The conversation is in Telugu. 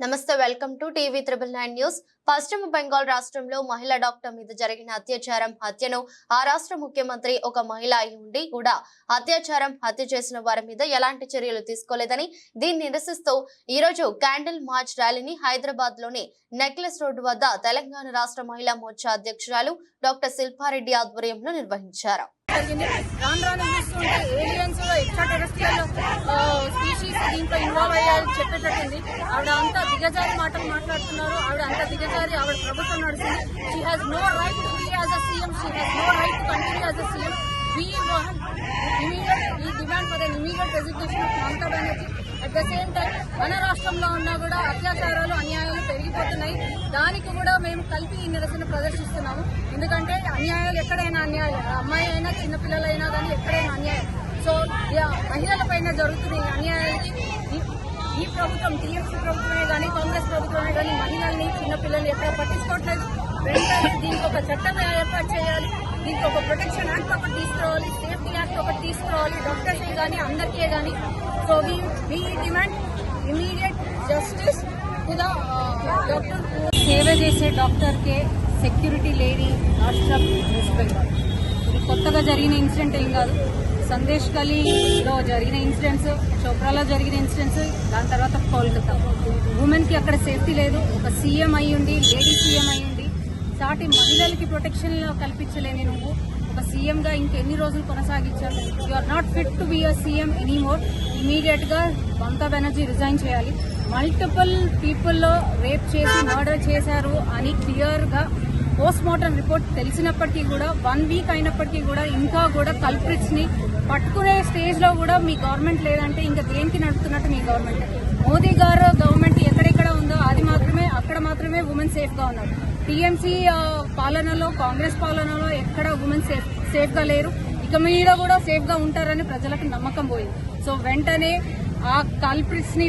నమస్తే welcome to TV triple nine news. పశ్చిమ బెంగాల్ రాష్ట్రంలో మహిళా డాక్టర్ మీద జరిగిన అత్యాచారం హత్యను ఆ రాష్ట్ర ముఖ్యమంత్రి ఒక మహిళ అయి ఉండి కూడా అత్యాచారం హత్య చేసిన వారి మీద ఎలాంటి చర్యలు తీసుకోలేదని దీన్ని నిరసిస్తూ ఈ రోజు క్యాండిల్ మార్చ్ ర్యాలీని హైదరాబాద్లోని నెక్లెస్ రోడ్డు వద్ద తెలంగాణ రాష్ట్ర మహిళా మోర్చా అధ్యక్షురాలు డాక్టర్ శిల్పారెడ్డి ఆధ్వర్యంలో నిర్వహించారు. రాను రాను ఏలియన్స్ దాంట్లో ఇన్వాల్వ్ అయ్యాలని చెప్పేటట్టుంది ఆవిడ అంతా దిగజారి మాటలు మాట్లాడుతున్నారు. ఆవిడ అంతా దిగజారి ఆవిడ ప్రభుత్వం నడుస్తుంది. She has no right to be as a CM she has no right to continue as a CM we immediately demand for an immediate resignation of Mamata Banerjee. At the same time మన రాష్ట్రంలో ఉన్నా కూడా అత్యాచారాలు అన్యాయాలు పెరిగిపోతున్నాయి. దానికి కూడా మేము కలిపి ఈ నిరసన ప్రదర్శిస్తున్నాము. ఎందుకంటే అన్యాయాలు ఎక్కడైనా అన్యాయం. అమ్మాయి అయినా చిన్నపిల్లలైనా కానీ ఎక్కడైనా అన్యాయం. సో మహిళల పైన జరుగుతున్న ఈ అన్యాయాలకి ఈ- ప్రభుత్వం టీఎంసీ ప్రభుత్వమే కానీ కాంగ్రెస్ ప్రభుత్వమే కానీ మహిళల్ని చిన్నపిల్లల్ని ఎక్కడ పట్టించుకోవట్లేదు. వెంటనే దీనికి ఒక చట్టం ఏర్పాటు చేయాలి. దీనికి ఒక ప్రొటెక్షన్ యాక్ట్ ఒకటి తీసుకురావాలి సేఫ్టీ యాక్ట్ ఒకటి తీసుకురావాలి డాక్టర్స్ కానీ అందరికీ కానీ so we we demand immediate justice to the doctor సేవ చేసే డాక్టర్కే సెక్యూరిటీ లేని రాష్ట్రం వెస్ట్ బెంగాల్ ఇది కొత్తగా జరిగిన ఇన్సిడెంట్ ఏం కాదు. సందేశ్ గలీలో జరిగిన ఇన్సిడెంట్స్ చోప్రాలో జరిగిన ఇన్సిడెంట్స్ దాని తర్వాత కోల్కతా. ఉమెన్కి అక్కడ సేఫ్టీ లేదు. ఒక సీఎం అయ్యుండి లేడీ సీఎం అయ్యుండి సాటి మహిళలకి ప్రొటెక్షన్ కల్పించలేని నువ్వు. ఒక సీఎంగా ఇంకెన్ని రోజులు కొనసాగించాలి you are not fit to be a CM anymore ఇమీడియట్గా మమతా బెనర్జీ రిజైన్ చేయాలి. మల్టిపుల్ పీపుల్లో రేప్ చేసి మర్డర్ చేశారు అని క్లియర్గా పోస్ట్ మార్టం రిపోర్ట్ తెలిసినప్పటికీ కూడా వన్ వీక్ అయినప్పటికీ కూడా ఇంకా కూడా కల్ప్రిట్స్ని పట్టుకునే స్టేజ్లో కూడా మీ గవర్నమెంట్ లేదంటే ఇంకా దేనికి నడుపుతున్నట్టు మీ గవర్నమెంట్ మోదీ గారు గవర్నమెంట్ ఎక్కడెక్కడ ఉందో అది మాత్రమే అక్కడ మాత్రమే ఉమెన్ సేఫ్గా ఉన్నారు. టీఎంసీ పాలనలో కాంగ్రెస్ పాలనలో ఎక్కడ ఉమెన్ సేఫ్ సేఫ్గా లేరు. ఇక మీద కూడా సేఫ్గా ఉంటారని ప్రజలకు నమ్మకం పోయింది. సో వెంటనే ఆ కల్ప్రిట్స్ని